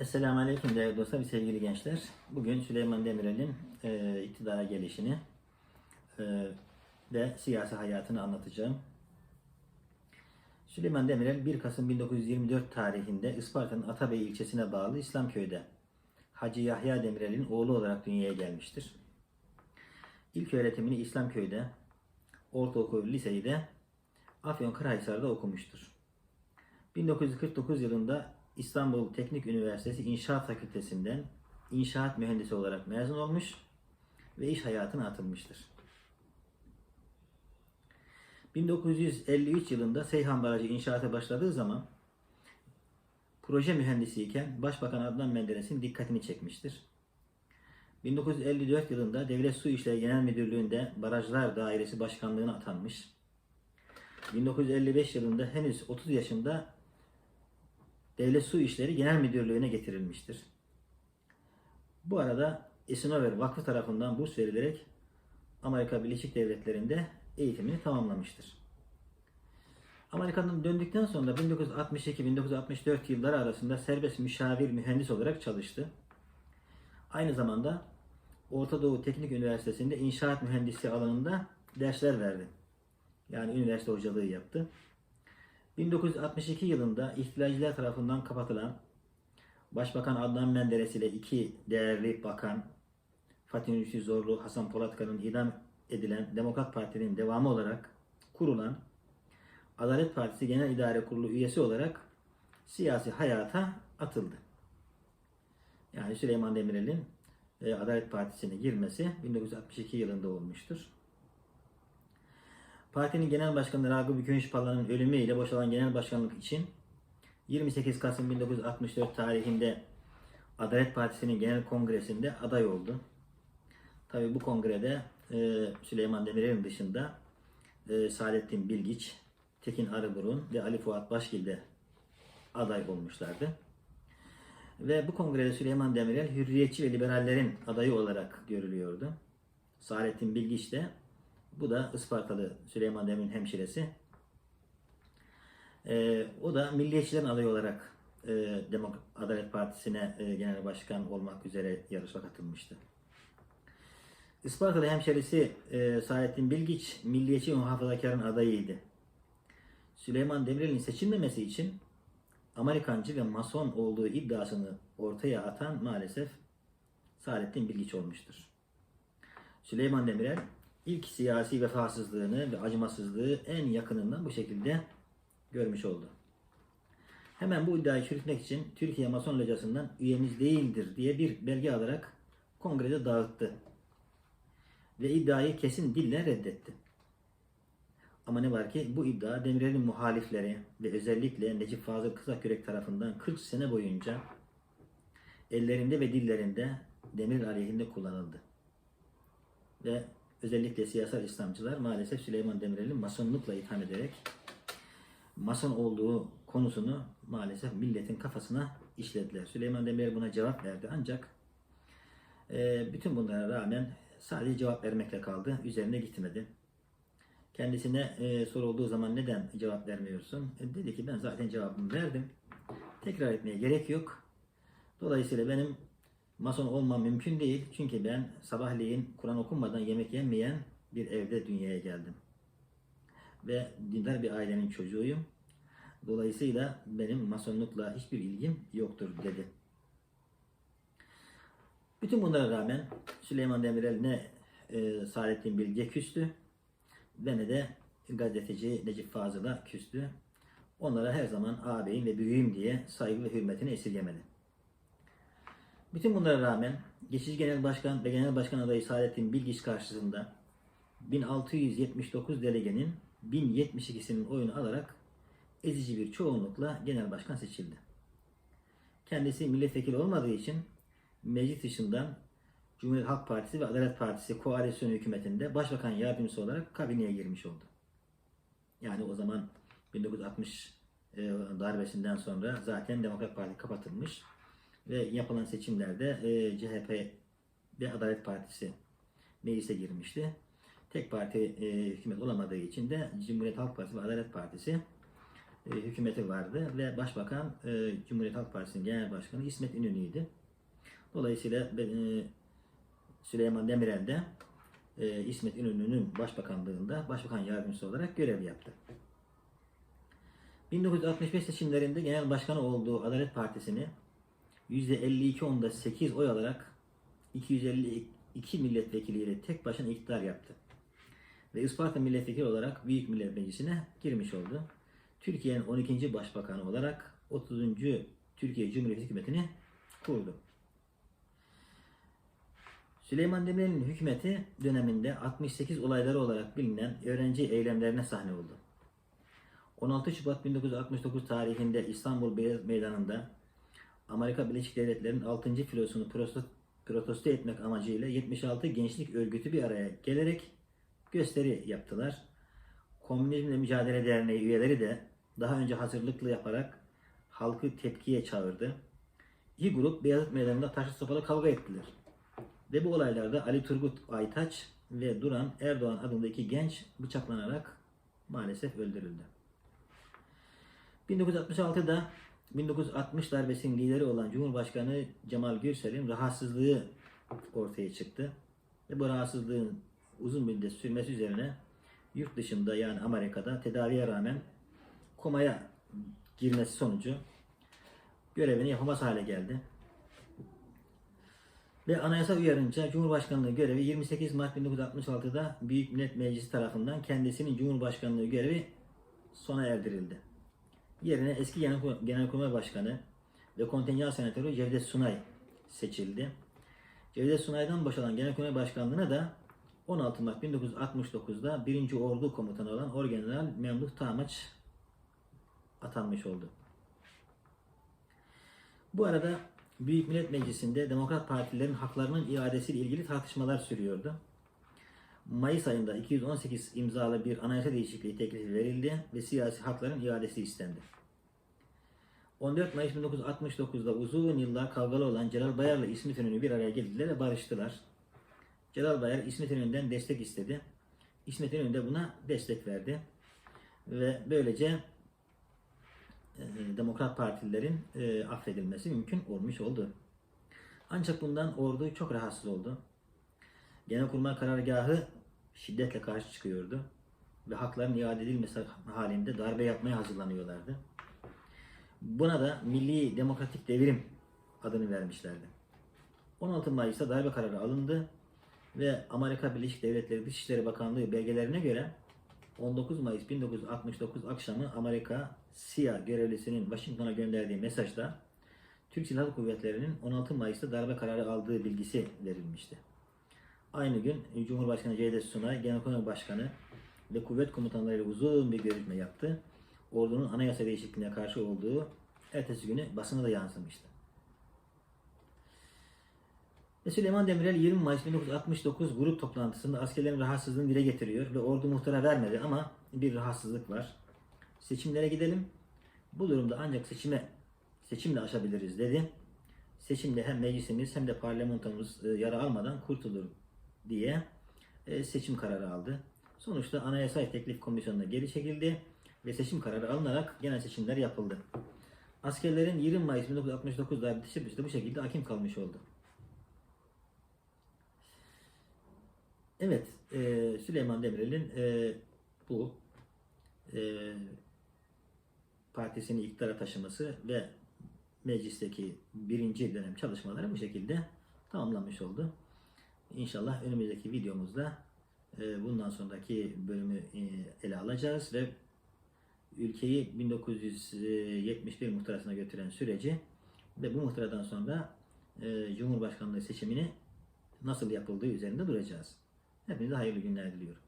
Esselamu Aleyküm değerli dostlar ve sevgili gençler. Bugün Süleyman Demirel'in e, iktidara gelişini e, ve siyasi hayatını anlatacağım. Süleyman Demirel 1 Kasım 1924 tarihinde Isparta'nın Atabey ilçesine bağlı İslamköy'de Hacı Yahya Demirel'in oğlu olarak dünyaya gelmiştir. İlk öğretimini İslamköy'de, ortaokul, liseyi de Afyonkarahisar'da okumuştur. 1949 yılında İstanbul Teknik Üniversitesi İnşaat Fakültesinden inşaat mühendisi olarak mezun olmuş ve iş hayatına atılmıştır. 1953 yılında Seyhan Barajı inşaata başladığı zaman proje mühendisiyken Başbakan Adnan Menderes'in dikkatini çekmiştir. 1954 yılında Devlet Su İşleri Genel Müdürlüğü'nde Barajlar Dairesi Başkanlığı'na atanmış. 1955 yılında henüz 30 yaşında Devlet Su İşleri Genel Müdürlüğü'ne getirilmiştir. Bu arada Esinover Vakfı tarafından burs verilerek Amerika Birleşik Devletleri'nde eğitimini tamamlamıştır. Amerika'dan döndükten sonra 1962-1964 yılları arasında serbest müşavir mühendis olarak çalıştı. Aynı zamanda Orta Doğu Teknik Üniversitesi'nde inşaat mühendisliği alanında dersler verdi. Yani üniversite hocalığı yaptı. 1962 yılında ihtilalciler tarafından kapatılan Başbakan Adnan Menderes ile iki değerli bakan Fatih Hulusi Zorlu, Hasan Polatkan'ın idam edilen Demokrat Parti'nin devamı olarak kurulan Adalet Partisi Genel İdare Kurulu üyesi olarak siyasi hayata atıldı. Yani Süleyman Demirel'in e, Adalet Partisi'ne girmesi 1962 yılında olmuştur. Partinin Genel Başkanı Ragıp Gönüşpala'nın ölümüyle boşalan genel başkanlık için 28 Kasım 1964 tarihinde Adalet Partisi'nin genel kongresinde aday oldu. Tabi bu kongrede e, Süleyman Demirel'in dışında e, Saadettin Bilgiç, Tekin Arıburun ve Ali Fuat Başgil de aday olmuşlardı. Ve bu kongrede Süleyman Demirel hürriyetçi ve liberallerin adayı olarak görülüyordu. Saadettin Bilgiç de bu da Ispartalı Süleyman Demirel'in hemşiresi. Ee, o da milliyetçilerin adayı olarak e, Demok Adalet Partisi'ne e, genel başkan olmak üzere yarışa katılmıştı. Ispartalı hemşerisi e, Saadettin Bilgiç milliyetçi muhafazakarın adayıydı. Süleyman Demirel'in seçilmemesi için Amerikancı ve Mason olduğu iddiasını ortaya atan maalesef Saadettin Bilgiç olmuştur. Süleyman Demirel ilk siyasi vefasızlığını ve acımasızlığı en yakınından bu şekilde görmüş oldu. Hemen bu iddiayı çürütmek için Türkiye Mason Locası'ndan üyemiz değildir diye bir belge alarak kongrede dağıttı. Ve iddiayı kesin dille reddetti. Ama ne var ki bu iddia Demirel'in muhalifleri ve özellikle Necip Fazıl Kısakürek tarafından 40 sene boyunca ellerinde ve dillerinde Demirel aleyhinde kullanıldı. Ve özellikle siyasal İslamcılar maalesef Süleyman Demirel'in masonlukla itham ederek mason olduğu konusunu maalesef milletin kafasına işlediler. Süleyman Demirel buna cevap verdi ancak e, bütün bunlara rağmen sadece cevap vermekle kaldı. Üzerine gitmedi. Kendisine e, sorulduğu zaman neden cevap vermiyorsun? E, dedi ki ben zaten cevabımı verdim. Tekrar etmeye gerek yok. Dolayısıyla benim Mason olmam mümkün değil. Çünkü ben sabahleyin Kur'an okunmadan yemek yemeyen bir evde dünyaya geldim. Ve dindar bir ailenin çocuğuyum. Dolayısıyla benim masonlukla hiçbir ilgim yoktur dedi. Bütün bunlara rağmen Süleyman Demirel ne e, Saadettin Bilge küstü ve ne de gazeteci Necip Fazıl'a küstü. Onlara her zaman ağabeyim ve büyüğüm diye saygı ve hürmetini esirgemedi. Bütün bunlara rağmen geçici genel başkan ve genel başkan adayı Saadettin Bilgiç karşısında 1679 delegenin 1072'sinin oyunu alarak ezici bir çoğunlukla genel başkan seçildi. Kendisi milletvekili olmadığı için meclis dışından Cumhuriyet Halk Partisi ve Adalet Partisi koalisyon hükümetinde başbakan yardımcısı olarak kabineye girmiş oldu. Yani o zaman 1960 e, darbesinden sonra zaten Demokrat Parti kapatılmış ve yapılan seçimlerde e, CHP ve Adalet Partisi meclise girmişti. Tek parti e, hükümet olamadığı için de Cumhuriyet Halk Partisi ve Adalet Partisi e, hükümeti vardı ve Başbakan e, Cumhuriyet Halk Partisi'nin Genel Başkanı İsmet İnönü'ydü. Dolayısıyla e, Süleyman Demirel de e, İsmet İnönü'nün başbakanlığında başbakan yardımcısı olarak görev yaptı. 1965 seçimlerinde genel başkanı olduğu Adalet Partisi'ni %52.8 oy alarak 252 milletvekiliyle tek başına iktidar yaptı. Ve Isparta milletvekili olarak Büyük Millet Meclisi'ne girmiş oldu. Türkiye'nin 12. başbakanı olarak 30. Türkiye Cumhuriyeti hükümetini kurdu. Süleyman Demirel'in hükümeti döneminde 68 olayları olarak bilinen öğrenci eylemlerine sahne oldu. 16 Şubat 1969 tarihinde İstanbul Beyaz Meydanı'nda Amerika Birleşik Devletleri'nin 6. filosunu protesto- etmek amacıyla 76 gençlik örgütü bir araya gelerek gösteri yaptılar. Komünizmle Mücadele Derneği üyeleri de daha önce hazırlıklı yaparak halkı tepkiye çağırdı. İki grup Beyazıt Meydanı'nda taşlı sopalı kavga ettiler. Ve bu olaylarda Ali Turgut Aytaç ve Duran Erdoğan adında iki genç bıçaklanarak maalesef öldürüldü. 1966'da 1960 darbesinin lideri olan Cumhurbaşkanı Cemal Gürsel'in rahatsızlığı ortaya çıktı. Ve bu rahatsızlığın uzun müddet sürmesi üzerine yurt dışında yani Amerika'da tedaviye rağmen komaya girmesi sonucu görevini yapamaz hale geldi. Ve anayasa uyarınca Cumhurbaşkanlığı görevi 28 Mart 1966'da Büyük Millet Meclisi tarafından kendisinin Cumhurbaşkanlığı görevi sona erdirildi. Yerine eski Genel- Genelkurmay Başkanı ve kontenjan senatörü Cevdet Sunay seçildi. Cevdet Sunay'dan boşalan Genelkurmay Başkanlığı'na da 16 Mart 1969'da 1. Ordu Komutanı olan Orgeneral Memduh Tamaç atanmış oldu. Bu arada Büyük Millet Meclisi'nde Demokrat Partilerin haklarının iadesiyle ilgili tartışmalar sürüyordu. Mayıs ayında 218 imzalı bir anayasa değişikliği teklifi verildi ve siyasi hakların iadesi istendi. 14 Mayıs 1969'da uzun yıllar kavgalı olan Celal Bayar'la İsmet İnönü bir araya geldiler ve barıştılar. Celal Bayar İsmet İnönü'nden destek istedi. İsmet İnönü de buna destek verdi. Ve böylece e, Demokrat Partililerin e, affedilmesi mümkün olmuş oldu. Ancak bundan ordu çok rahatsız oldu. Genelkurmay karargahı şiddetle karşı çıkıyordu ve hakların iade edilmesi halinde darbe yapmaya hazırlanıyorlardı. Buna da Milli Demokratik Devrim adını vermişlerdi. 16 Mayıs'ta darbe kararı alındı ve Amerika Birleşik Devletleri Dışişleri Bakanlığı belgelerine göre 19 Mayıs 1969 akşamı Amerika CIA görevlisinin Washington'a gönderdiği mesajda Türk Silahlı Kuvvetleri'nin 16 Mayıs'ta darbe kararı aldığı bilgisi verilmişti. Aynı gün Cumhurbaşkanı Cevdet Sunay, Genelkurmay Başkanı ve kuvvet komutanlarıyla uzun bir görüşme yaptı. Ordunun anayasa değişikliğine karşı olduğu ertesi günü basına da yansımıştı. Ve Süleyman Demirel 20 Mayıs 1969 grup toplantısında askerlerin rahatsızlığını dile getiriyor ve ordu muhtara vermedi ama bir rahatsızlık var. Seçimlere gidelim. Bu durumda ancak seçime seçimle aşabiliriz dedi. Seçimde hem meclisimiz hem de parlamentomuz e, yara almadan kurtulur diye e, seçim kararı aldı. Sonuçta Anayasa Teklif Komisyonu'na geri çekildi ve seçim kararı alınarak genel seçimler yapıldı. Askerlerin 20 Mayıs 1969 darbesi bu şekilde hakim kalmış oldu. Evet, e, Süleyman Demirel'in e, bu partisini iktidara taşıması ve meclisteki birinci dönem çalışmaları bu şekilde tamamlanmış oldu. İnşallah önümüzdeki videomuzda e, bundan sonraki bölümü e, ele alacağız ve ülkeyi 1971 muhtırasına götüren süreci ve bu muhtıradan sonra e, Cumhurbaşkanlığı seçimini nasıl yapıldığı üzerinde duracağız. Hepinize hayırlı günler diliyorum.